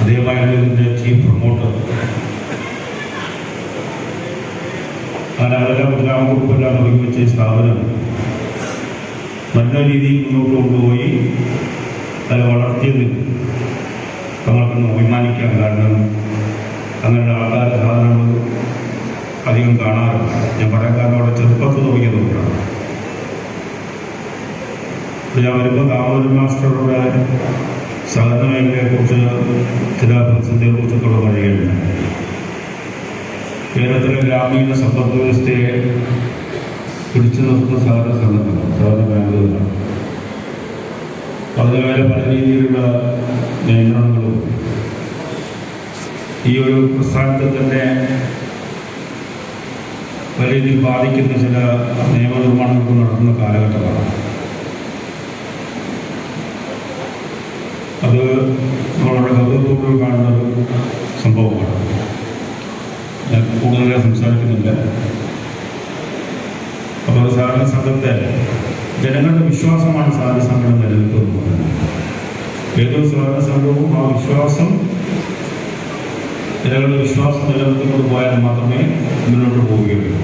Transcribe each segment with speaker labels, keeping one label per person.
Speaker 1: അദ്ദേഹമായിരുന്നു ഇതിന്റെ chief promoter അങ്ങനെ ഗ്രാമഗ്രൂപ്പെല്ലാം നിർമ്മിച്ച ഈ സ്ഥാപനം നല്ല രീതിയിൽ മുന്നോട്ട് കൊണ്ടുപോയി. അത് വളർത്തിയത് നമ്മൾക്കൊന്ന് അഭിമാനിക്കാൻ കാരണം അങ്ങനെയുള്ള ആൾക്കാർ സാധനങ്ങൾ അധികം കാണാറില്ല ഞാൻ പറയാൻ കാരണം അവിടെ ചെറുപ്പത്തിൽ നോക്കിയതുകൊണ്ടാണ്. ഞാൻ വരുമ്പോൾ ദാമോദരൻ മാസ്റ്ററുടെ സഹകരണ മേഖലയെക്കുറിച്ച് ചില പ്രതിസന്ധിയെക്കുറിച്ചൊക്കെ പറയുകയുണ്ട് കേരളത്തിലെ ഗ്രാമീണ സമ്പദ് വ്യവസ്ഥയെ പിടിച്ചു നിർത്തുന്ന സഹകരണ സംഘടന സഹകരണ ബാങ്കുകളാണ്. അതിനുവേറെ പല രീതിയിലുള്ള നിയന്ത്രണങ്ങളും. ഈ ഒരു പ്രസ്ഥാനത്തെ തന്നെ വലിയ രീതിയിൽ ബാധിക്കുന്ന ചില നിയമനിർമ്മാണങ്ങൾ നടക്കുന്ന കാലഘട്ടമാണ്. അത് നമ്മളുടെ ഹൃദയപൂർവം കാണുന്ന ഒരു സംഭവമാണ്. ഞാൻ കൂടുതലായി സംസാരിക്കുന്നില്ല. അപ്പോൾ സാധാരണ സംഘത്തെ ജനങ്ങളുടെ വിശ്വാസമാണ് സഹകരണ സംഘം നിലനിൽക്കുന്നത് ഏതൊരു സഹകരണ സംഘവും ആ വിശ്വാസം ജനങ്ങളുടെ വിശ്വാസം നിലനിർത്തിക്കൊണ്ട് പോയാൽ മാത്രമേ മുന്നോട്ട് പോവുകയുള്ളൂ.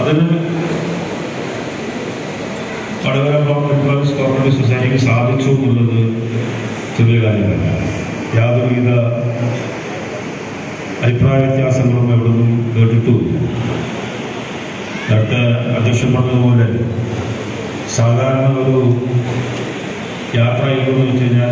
Speaker 1: അതിന് വടകര ബ്ലോക്ക് എംപ്ലോയീസ് കോർപ്പറേറ്റീവ് സൊസൈറ്റിക്ക് സാധിച്ചു എന്നുള്ളത് ചെറിയ കാര്യമല്ല. യാതൊരുവിധ അഭിപ്രായ വ്യത്യാസങ്ങളും എവിടെ നിന്നും കേട്ടിട്ടുമില്ല. നേരത്തെ അധ്യക്ഷൻ പറഞ്ഞതുപോലെ സാധാരണ ഒരു യാത്ര ചെയ്യുമെന്ന് വെച്ച് കഴിഞ്ഞാൽ